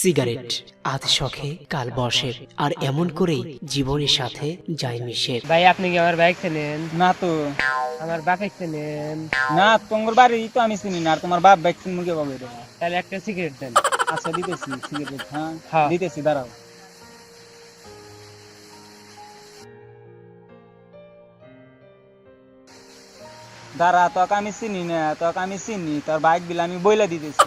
Cigarette. আজ শখে কাল বসে আর এমন করেই জীবনের সাথে যায় মিশে ভাই আপনি কি আমার বাইক চেনেন না তো। আমার বাপে চেনেন না তোমার বাড়ি তো আমি চিনি না আর তোমার বাপ বাইক চিনবো কে পাবে তাহলে একটা সিগারেট দেন। আচ্ছা দিতেছি সিগারেট হ্যাঁ? হ্যাঁ। দিতেছি দাঁড়াও। দাঁড়া তোকে আমি চিনি না তোকে আমি চিনি তোর বাইক বিল আমি বইলা দিতেছি।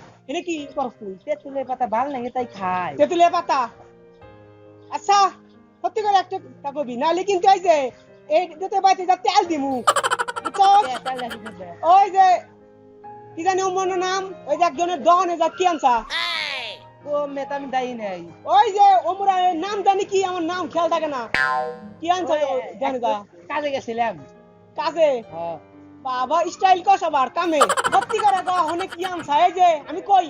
এনে কি তুই তেঁতুলের পাতা ভালো লাগে তাই খাই তেঁতুলের পাতা? আচ্ছা সত্যি করে একটা কবি নাহলে কিন্তু এই যে এই দিতে বাইতে যা তেল দিমু। ওই যে কি জানি ওর নাম? ওই যে একজনের দহনে যা কি আনছা? ও মেতা আমি দায়ী নেই। ওই যে ওমরা নাম জানি কি আমার নাম খেয়াল থাকে না? কি আনছা জানি কাজে গেছিলাম। কাজে? বাবা স্টাইল কস আবার কামে। সত্যি করে গা হনে কি আনছা এই যে আমি কই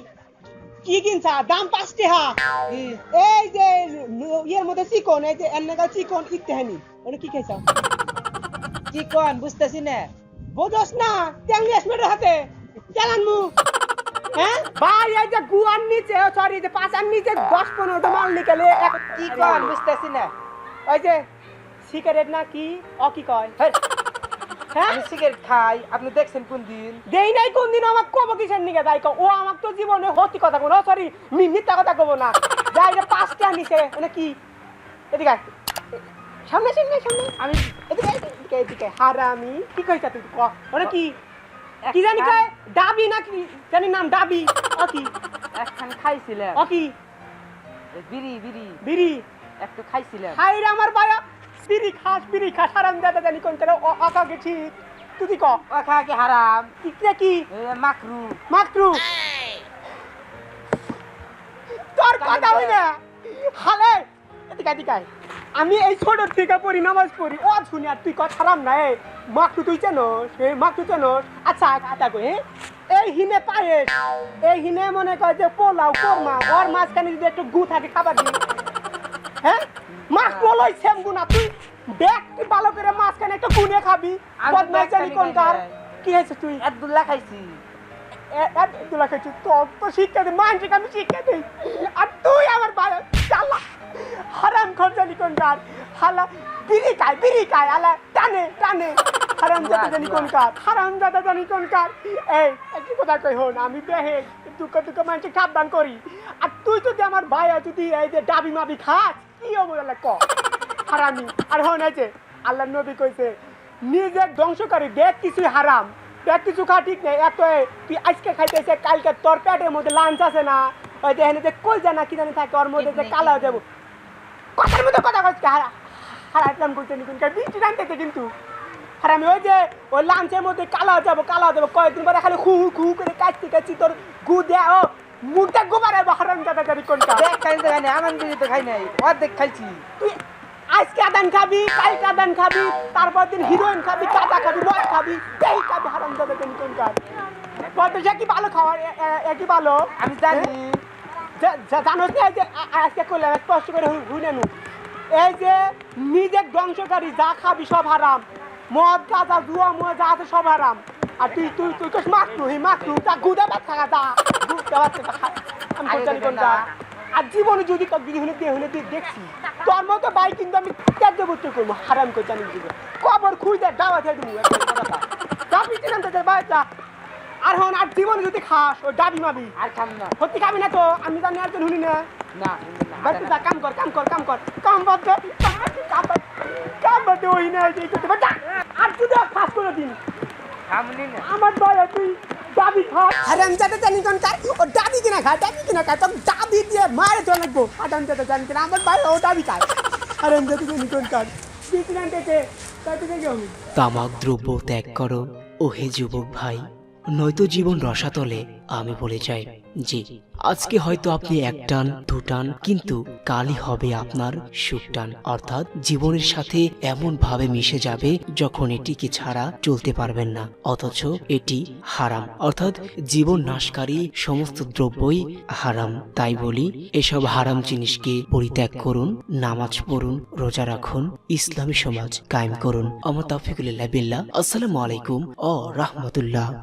কি কিনছা? দাম পাঁচ টাকা এই যে ইয়ের মধ্যে চিকন এই যে এর চিকন ইত্যাহানি ওটা কি খাইছা? চিকন বুঝতেছি না। বোঝস না চ্যাংলি আসমের হাতে। চালান মু হ্যাঁ? ভাই এই যে গুয়ার নিচে সরি যে পাঁচার নিচে দশ পনেরোটা মাল নিকালে এক- চিকন বুঝতেছি না। ওই যে সিগারেট না কি? ও কি কয়? আমি সিগারেট খাই আপনি দেখছেন কোন দিন? দেই নাই কোন দিন আমাক কব কিসের নিকে যাই ও আমাক তো জীবনে হতি কথা কোন সরি মিথ্যা কথা কব না। যাই রে পাঁচটা নিচে মানে কি? এদিকে। সামনে সামনে সামনে। আমি এদিকে এদিকে এদিকে হারামি কি কইছা তুই? ক। মানে কি? কি জানি কয়? ডাবি না কি? জানি নাম ডাবি ও কি? একখান খাইছিলাম ও কি? বিড়ি বিড়ি। বিড়ি। একটু খাইছিলাম হাই রে আমার বায়া বিড়ি খাস বিড়ি খাস হারাম দাদা জানি কোন? আকা গেছি। তুই কি ক? ও খা কি হারাম। কি কি- এ, মাকরু। তোর কথা হই না হালে এদিকে এদিকে আয়। আমি এই ছোট থেকে পড়ি নামাজ পড়ি। ও শুনি আর তুই কথা হারাম না মাকটু তুই চেনোস? এই মাকটু চেনোস? আচ্ছা আচ্ছা কই হ্যাঁ? এই হিনে পায়েস। এই হিনে মনে কয় যে পোলাও কোরমা। ওর মাঝখানে যদি একটু গু থাকে খাবার দিই হ্যাঁ? মাছ লই সেম গুনা তুই তুই ভালো করে মাঝখানে একটু গুনে খাবি। আমি বদমাইশ জানি মাঝখানে কোন কার কি হয়েছে তুই? আব্দুল্লাহ খাইছি। তুলা খাইছি। তোর তো শিক্ষা দে মানসিক আমি শিক্ষা দিই। আর তুই আমার চালা হারাম খরচালি কোন কার হালা বিড়ি খায় বিড়ি খায় আলা টানে টানে। হারাম দাদা জানি কোন কার হারাম দাদা জানি কোন কার এই একটি কথা কই হন আমি দেহে দুঃখ দুঃখ মানুষকে সাবধান করি। আর তুই যদি আমার ভাই যদি এই যে ডাবি মাবি খাস কি আল্লাহ ক? হারামি। আর হন আছে আল্লাহ নবী কইছে নিজে ধ্বংসকারী দেখ কিছুই হারাম দেখ কিছু খা ঠিক নেই এত তুই আজকে খাইতেছে কালকে তোর পেটের মধ্যে লাঞ্চ আছে না ওই যে এখানে যে কই জানা কি জানি থাকে ওর মধ্যে যে কালা হয়ে যাব কথার মধ্যে কথা কচ্ছে হারা হারাম করতে নি কোনকার বৃষ্টি নামতেছে কিন্তু। হারামি ওই যে ওই লাঞ্চের মধ্যে কালা হয়ে যাব কালা হয়ে যাব কয়েকদিন পরে খালি খু খু করে কাটতে কাটছি তোর গু দেয়া ও। মুখটা গোবার হারাম দাদা জানি কোনটা? দেখ খাইতে খাই নাই বিড়ি তো খাই নাই অর্ধেক খাইছি। তুই আজকে আদান খাবি কালকে আদান খাবি তারপর দিন হিরোইন খাবি কাদা খাবি মদ খাবি এই খাবি হারাম দাদা কেন কোন কার কত সে কি ভালো খাওয়ার? এ- এ- এ কি ভালো? আমি জানি। যে- যে- জানোস না যে আজকে করলাম স্পষ্ট করে হু- হুনে নু এই যে নিজে ধ্বংসকারী যা খাবি সব হারাম। মদ গাঁজা জুয়া মুয়া যা আছে সব হারাম। আর তুই তুই তুই মাকটু হি মাকটু তা গুদা ভাত খাগা যা গুদা ভাত খা। আমি জানি কোনটা আর জীবনে যদি তোর দিদি হলে দিয়ে হলে দিয়ে দেখছি তোর মতো বাইক কিন্তু আমি ত্যাগ বুঝতে করব হারাম করে জানি দিবে কবর খুঁজে দেয় দাওয়া দিয়ে দেবো যাবি কিনা তোদের বাচ্চা আর হন আর জীবনে যদি খাস ও ডাবি মাবি আর খাম না সত্যি খাবি না তো আমি জানি একজন শুনি না না বাচ্চা যা কাম কর কাম কর কাম কর কাম করতে কাম কর কাম করতে ওই না এই করতে আর যদি ফাঁস করে দিন আমার দয়া তুই ডাবি খা হারাম যাতে জানি কোন কার ও ডাবি কিনা খা ডাবি কিনা খা তোর ডাবি দিয়ে মারে তো লাগবো। হারাম যাতে জানি কিনা আমার ভাই ও খায়। হারাম জানি কোন কার। তামাক দ্রব্য ত্যাগ করো ওহে যুবক ভাই। নয়তো জীবন রসাতলে, আমি বলে যাই। জি, আজকে হয়তো আপনি এক টান, দু টান, কিন্তু কালই হবে আপনার সুখ টান। অর্থাৎ জীবনের সাথে এমন ভাবে মিশে যাবে যখন এটিকে ছাড়া চলতে পারবেন না, অথচ এটি হারাম। অর্থাৎ জীবন নাশকারী সমস্ত দ্রব্যই হারাম। তাই বলি, এসব হারাম জিনিসকে পরিত্যাগ করুন, নামাজ পড়ুন, রোজা রাখুন, ইসলামী সমাজ কায়েম করুন। আমার তাফিকুল্লাহ, বিল্লাহ। আসসালামু আলাইকুম ও রাহমাতুল্লাহ।